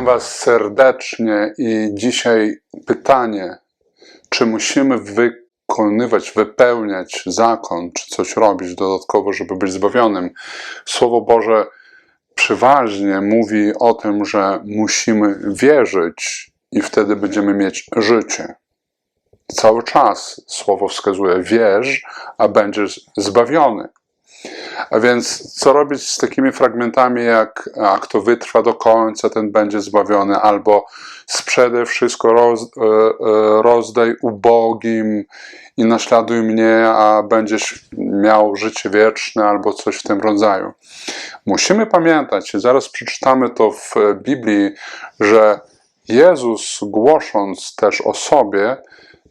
Witam Was serdecznie i dzisiaj pytanie, czy musimy wykonywać, wypełniać zakon, czy coś robić dodatkowo, żeby być zbawionym. Słowo Boże przeważnie mówi o tym, że musimy wierzyć i wtedy będziemy mieć życie. Cały czas słowo wskazuje: wierz, a będziesz zbawiony. A więc co robić z takimi fragmentami jak a kto wytrwa do końca, ten będzie zbawiony, albo sprzedaj wszystko, roz, e, e, rozdaj ubogim i naśladuj mnie, a będziesz miał życie wieczne, albo coś w tym rodzaju. Musimy pamiętać, zaraz przeczytamy to w Biblii, że Jezus głosząc też o sobie,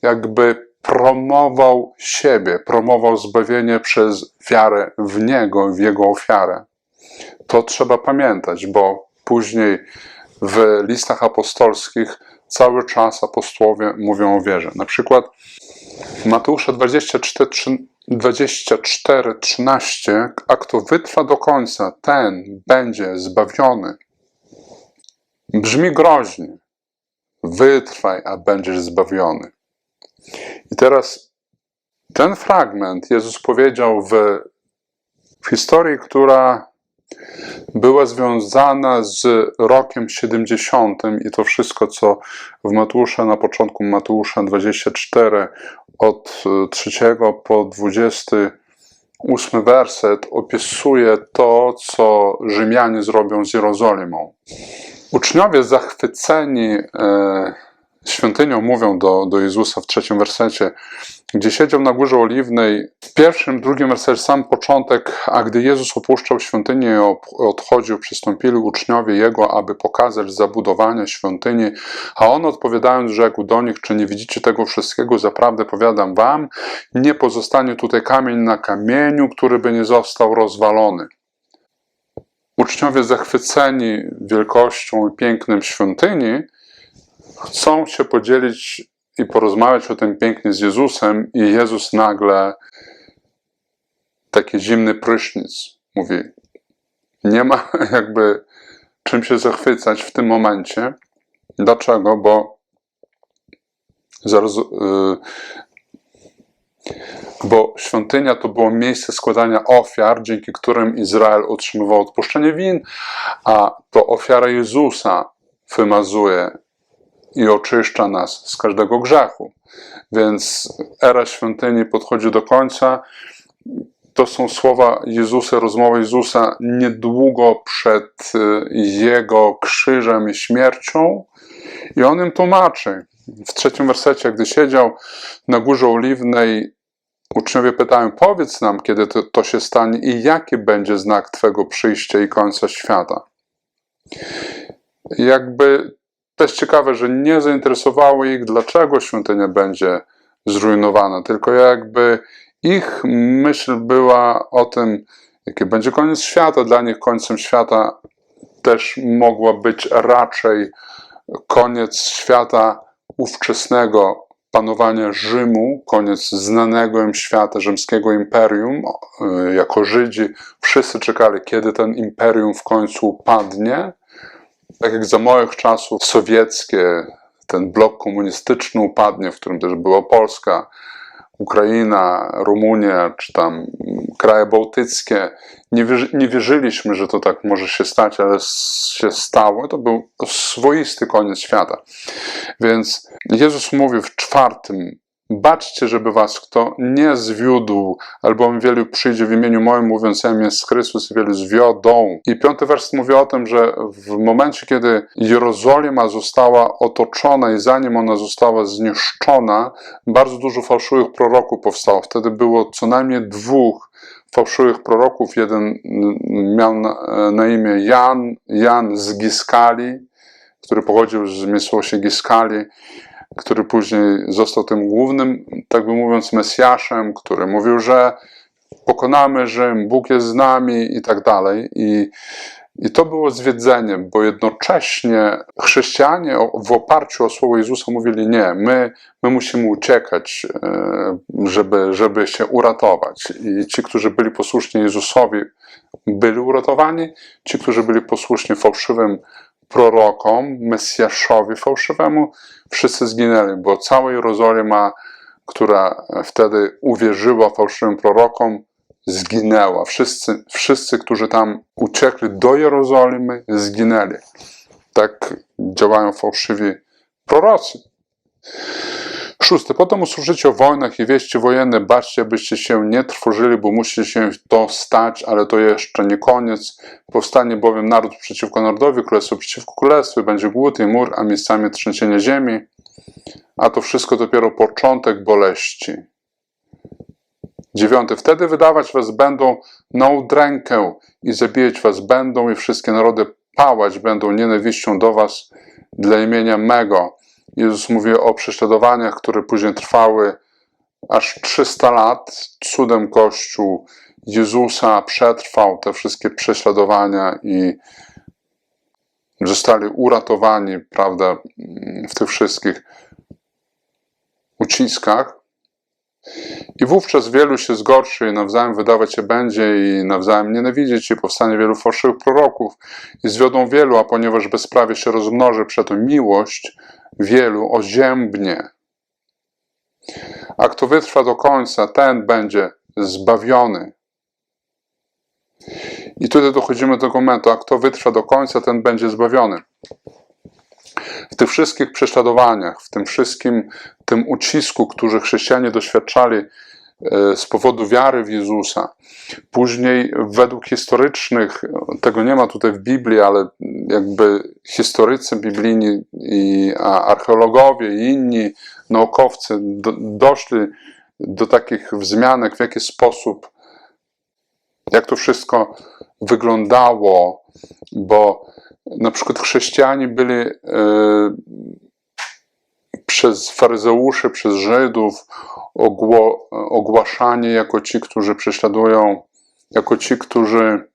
jakby promował siebie, promował zbawienie przez wiarę w Niego, w Jego ofiarę. To trzeba pamiętać, bo później w listach apostolskich cały czas apostołowie mówią o wierze. Na przykład Mateusza 24, 24 13, a kto wytrwa do końca, ten będzie zbawiony. Brzmi groźnie. Wytrwaj, a będziesz zbawiony. I teraz ten fragment Jezus powiedział w, w historii, która była związana z rokiem 70 i to wszystko, co w Mateusza, na początku Mateusza 24, od 3 po 28 werset opisuje to, co Rzymianie zrobią z Jerozolimą. Uczniowie zachwyceni e, świątynią mówią do, do Jezusa w trzecim wersecie, gdzie siedział na górze oliwnej. W pierwszym, drugim wersecie sam początek, a gdy Jezus opuszczał świątynię i odchodził, przystąpili uczniowie Jego, aby pokazać zabudowanie świątyni, a On odpowiadając rzekł do nich, czy nie widzicie tego wszystkiego, zaprawdę powiadam wam, nie pozostanie tutaj kamień na kamieniu, który by nie został rozwalony. Uczniowie zachwyceni wielkością i pięknem świątyni, chcą się podzielić i porozmawiać o tym pięknie z Jezusem, i Jezus nagle taki zimny prysznic mówi: Nie ma jakby czym się zachwycać w tym momencie. Dlaczego? Bo zaraz, yy, bo świątynia to było miejsce składania ofiar, dzięki którym Izrael otrzymywał odpuszczenie win, a to ofiara Jezusa wymazuje i oczyszcza nas z każdego grzechu. Więc era świątyni podchodzi do końca. To są słowa Jezusa, rozmowa Jezusa niedługo przed y, Jego krzyżem i śmiercią. I on im tłumaczy. W trzecim wersecie, gdy siedział na górze oliwnej, uczniowie pytają: Powiedz nam, kiedy to, to się stanie i jaki będzie znak Twego przyjścia i końca świata. Jakby to jest ciekawe, że nie zainteresowało ich, dlaczego świątynia będzie zrujnowana, tylko jakby ich myśl była o tym, jaki będzie koniec świata. Dla nich końcem świata też mogła być raczej koniec świata ówczesnego panowania Rzymu, koniec znanego im świata, rzymskiego imperium. Jako Żydzi wszyscy czekali, kiedy ten imperium w końcu padnie tak jak za moich czasów sowieckie, ten blok komunistyczny upadnie, w którym też była Polska, Ukraina, Rumunia, czy tam kraje bałtyckie. Nie, wierzy, nie wierzyliśmy, że to tak może się stać, ale się stało. To był swoisty koniec świata. Więc Jezus mówi w czwartym Baczcie, żeby was kto nie zwiódł, albowiem wielu przyjdzie w imieniu moim, mówiąc, ja jest Chrystus wielu zwiodą. I piąty wers mówi o tym, że w momencie, kiedy Jerozolima została otoczona i zanim ona została zniszczona, bardzo dużo fałszywych proroków powstało. Wtedy było co najmniej dwóch fałszywych proroków. Jeden miał na, na imię Jan, Jan z Giskali, który pochodził z miejscowości Giskali który później został tym głównym, tak by mówiąc, Mesjaszem, który mówił, że pokonamy Rzym, Bóg jest z nami i tak dalej. I, i to było zwiedzenie, bo jednocześnie chrześcijanie w oparciu o słowo Jezusa mówili: Nie, my, my musimy uciekać, e, żeby, żeby się uratować. I ci, którzy byli posłuszni Jezusowi, byli uratowani, ci, którzy byli posłuszni fałszywym prorokom, Mesjaszowi fałszywemu, wszyscy zginęli, bo cała Jerozolima, która wtedy uwierzyła fałszywym prorokom, zginęła. Wszyscy, wszyscy, którzy tam uciekli do Jerozolimy, zginęli. Tak działają fałszywi prorocy. Szósty. Potem usłyszycie o wojnach i wieści wojenne. Baczcie, byście się nie trwożyli, bo musi się to stać, ale to jeszcze nie koniec. Powstanie bowiem naród przeciwko narodowi, królestwo przeciwko królestwu. Będzie głód i mur, a miejscami trzęsienie ziemi. A to wszystko dopiero początek boleści. Dziewiąty. Wtedy wydawać was będą na udrękę i zabijać was będą i wszystkie narody pałać będą nienawiścią do was dla imienia mego. Jezus mówi o prześladowaniach, które później trwały aż 300 lat. Cudem Kościół Jezusa przetrwał te wszystkie prześladowania i zostali uratowani, prawda, w tych wszystkich uciskach. I wówczas wielu się zgorszy i nawzajem wydawać się będzie i nawzajem nienawidzieć i powstanie wielu fałszywych proroków i zwiodą wielu, a ponieważ bezprawie się rozmnoży, przeto miłość wielu oziębnie. A kto wytrwa do końca, ten będzie zbawiony. I tutaj dochodzimy do momentu, a kto wytrwa do końca, ten będzie zbawiony. W tych wszystkich prześladowaniach, w tym wszystkim tym ucisku, który chrześcijanie doświadczali z powodu wiary w Jezusa. Później, według historycznych, tego nie ma tutaj w Biblii, ale jakby historycy biblijni i archeologowie i inni naukowcy do, doszli do takich wzmianek, w jaki sposób, jak to wszystko wyglądało, bo na przykład chrześcijanie byli e, przez faryzeuszy, przez Żydów ogło, ogłaszani jako ci, którzy prześladują, jako ci, którzy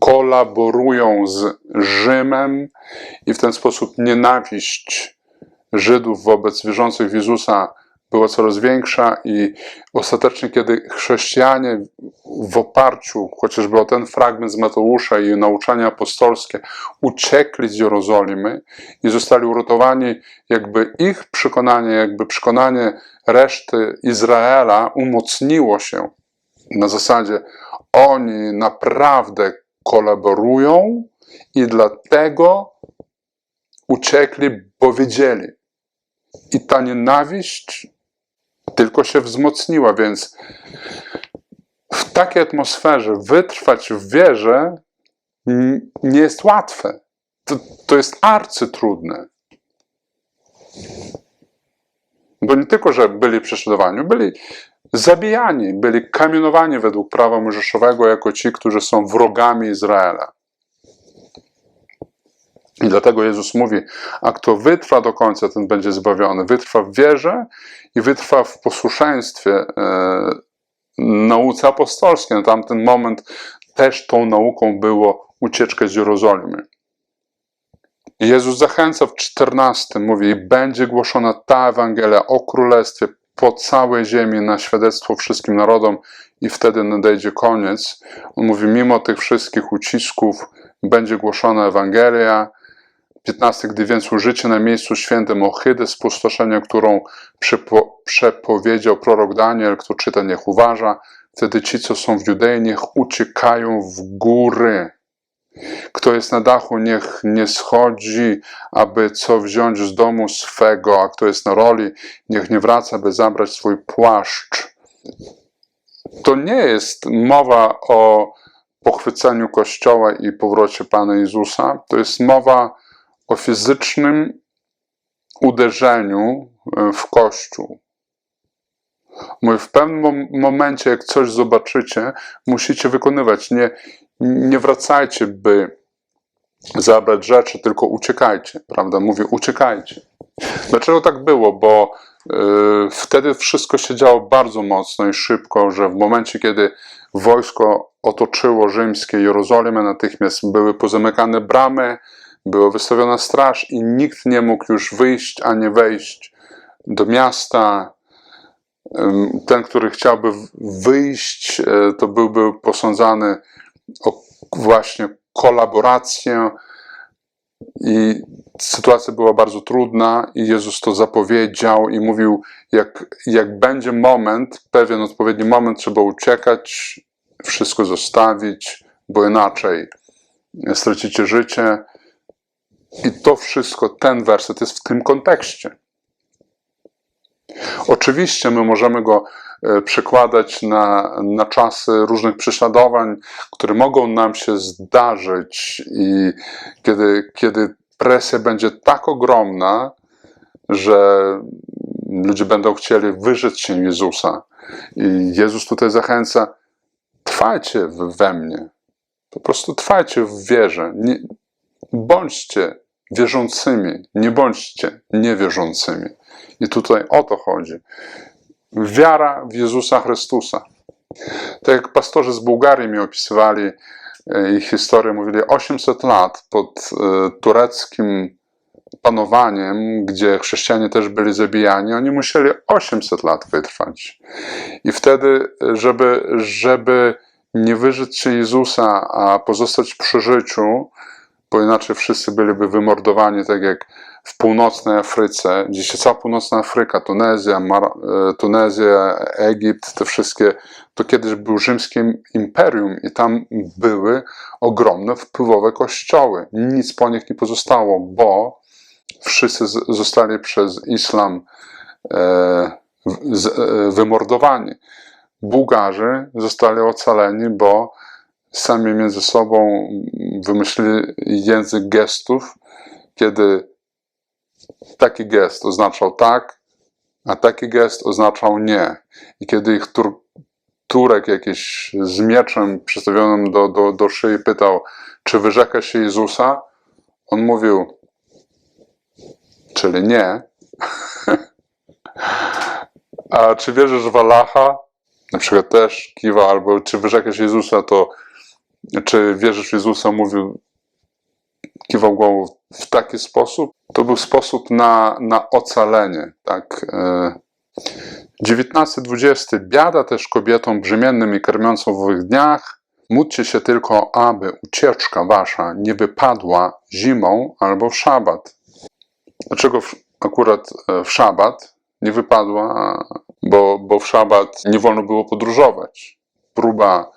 kolaborują z Rzymem i w ten sposób nienawiść Żydów wobec wierzących w Jezusa była coraz większa i ostatecznie, kiedy chrześcijanie w oparciu chociażby o ten fragment z Mateusza i nauczania apostolskie uciekli z Jerozolimy i zostali uratowani, jakby ich przekonanie, jakby przekonanie reszty Izraela umocniło się na zasadzie oni naprawdę kolaborują i dlatego uciekli, bo wiedzieli. I ta nienawiść tylko się wzmocniła, więc w takiej atmosferze wytrwać w wierze nie jest łatwe. To, to jest arcytrudne. Bo nie tylko, że byli prześladowani, byli zabijani, byli kamienowani według prawa mojżeszowego jako ci, którzy są wrogami Izraela. I dlatego Jezus mówi, a kto wytrwa do końca, ten będzie zbawiony. Wytrwa w wierze i wytrwa w posłuszeństwie e, nauce apostolskiej. Na tamten moment też tą nauką było ucieczka z Jerozolimy. Jezus zachęca w 14, mówi, będzie głoszona ta Ewangelia o Królestwie po całej ziemi na świadectwo wszystkim narodom i wtedy nadejdzie koniec. On mówi, mimo tych wszystkich ucisków będzie głoszona Ewangelia, 15. Gdy więc użycie na miejscu świętym ohydy spustoszenia, którą przepo, przepowiedział prorok Daniel, kto czyta, niech uważa, wtedy ci, co są w Judei, niech uciekają w góry. Kto jest na dachu, niech nie schodzi, aby co wziąć z domu swego, a kto jest na roli, niech nie wraca, by zabrać swój płaszcz. To nie jest mowa o pochwyceniu Kościoła i powrocie Pana Jezusa. To jest mowa o fizycznym uderzeniu e, w Kościół. Mówi, w pewnym momencie, jak coś zobaczycie, musicie wykonywać. Nie, nie wracajcie, by zabrać rzeczy, tylko uciekajcie, prawda? Mówię, uciekajcie. Dlaczego tak było? Bo y, wtedy wszystko się działo bardzo mocno i szybko, że w momencie, kiedy wojsko otoczyło rzymskie Jerozolimę, natychmiast były pozamykane bramy, była wystawiona straż i nikt nie mógł już wyjść ani wejść do miasta. Ten, który chciałby wyjść, e, to byłby posądzany o właśnie kolaborację I sytuacja była bardzo trudna, i Jezus to zapowiedział i mówił: jak, jak będzie moment, pewien odpowiedni moment, trzeba uciekać, wszystko zostawić, bo inaczej stracicie życie. I to wszystko, ten werset jest w tym kontekście. Oczywiście my możemy go e, przekładać na, na czasy różnych prześladowań, które mogą nam się zdarzyć, i kiedy, kiedy presja będzie tak ogromna, że ludzie będą chcieli wyrzec się Jezusa. I Jezus tutaj zachęca: trwajcie we mnie. Po prostu trwajcie w wierze. Nie, bądźcie wierzącymi, nie bądźcie niewierzącymi. I tutaj o to chodzi. Wiara w Jezusa Chrystusa. Tak jak pastorzy z Bułgarii mi opisywali e, ich historię, mówili 800 lat pod e, tureckim panowaniem, gdzie chrześcijanie też byli zabijani, oni musieli 800 lat wytrwać. I wtedy, żeby, żeby nie wyżyć się Jezusa, a pozostać przy życiu, bo inaczej wszyscy byliby wymordowani, tak jak w północnej Afryce. Dzisiaj cała północna Afryka, Tunezja, Mar- e, Tunezja, Egipt, te wszystkie, to kiedyś był rzymskie imperium i tam były ogromne, wpływowe kościoły. Nic po nich nie pozostało, bo wszyscy zostali przez islam e, z, e, wymordowani. Bułgarzy zostali ocaleni, bo sami między sobą wymyślili język gestów, kiedy taki gest oznaczał tak, a taki gest oznaczał nie. I kiedy ich tur, Turek jakiś z mieczem przystawionym do, do, do szyi pytał, czy wyrzeka się Jezusa, on mówił, czyli nie. A czy wierzysz w Allaha? Na przykład też kiwa, albo czy wyrzekasz Jezusa, to czy wierzysz w Jezusa, mówił, kiwał głową w taki sposób. To był sposób na, na ocalenie. Tak? E, 19-20. Biada też kobietom brzemiennym i karmiącą w owych dniach. Módlcie się tylko, aby ucieczka wasza nie wypadła zimą albo w szabat. Dlaczego w, akurat e, w szabat nie wypadła? Bo, bo w szabat nie wolno było podróżować. Próba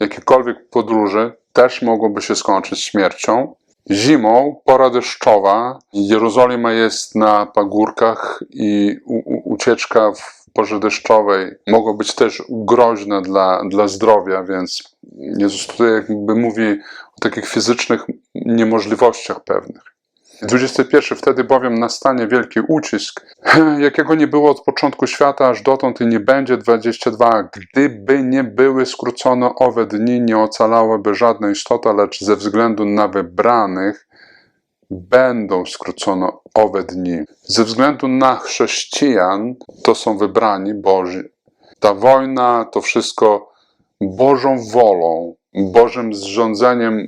jakiejkolwiek podróży też mogłoby się skończyć śmiercią. Zimą, pora deszczowa, Jerozolima jest na pagórkach i ucieczka w porze deszczowej mogła być też groźna dla, dla zdrowia, więc Jezus tutaj jakby mówi o takich fizycznych niemożliwościach pewnych. 21. Wtedy bowiem nastanie wielki ucisk, jakiego nie było od początku świata, aż dotąd i nie będzie. 22. Gdyby nie były skrócone owe dni, nie ocalałaby żadna istota, lecz ze względu na wybranych będą skrócone owe dni. Ze względu na chrześcijan, to są wybrani Boży. Ta wojna, to wszystko Bożą wolą, Bożym zrządzeniem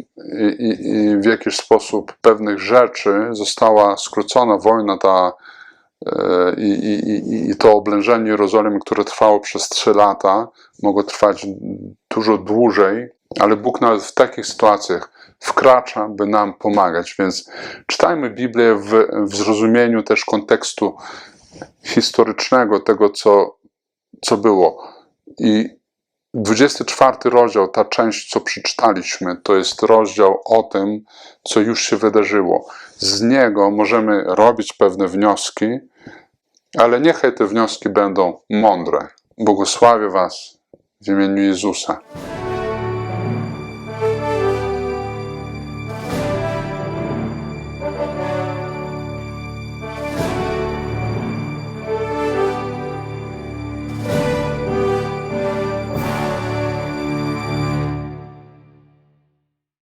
i, i, w jakiś sposób pewnych rzeczy została skrócona wojna ta e, i- i to oblężenie Jerozolimy, które trwało przez trzy lata, mogło trwać dużo dłużej, ale Bóg nawet w takich sytuacjach wkracza, by nam pomagać. Więc czytajmy Biblię w, w zrozumieniu też kontekstu historycznego tego, co, co było. I 24 rozdział, ta część, co przeczytaliśmy, to jest rozdział o tym, co już się wydarzyło. Z niego możemy robić pewne wnioski, ale niechaj te wnioski będą mądre. Błogosławię Was w imieniu Jezusa.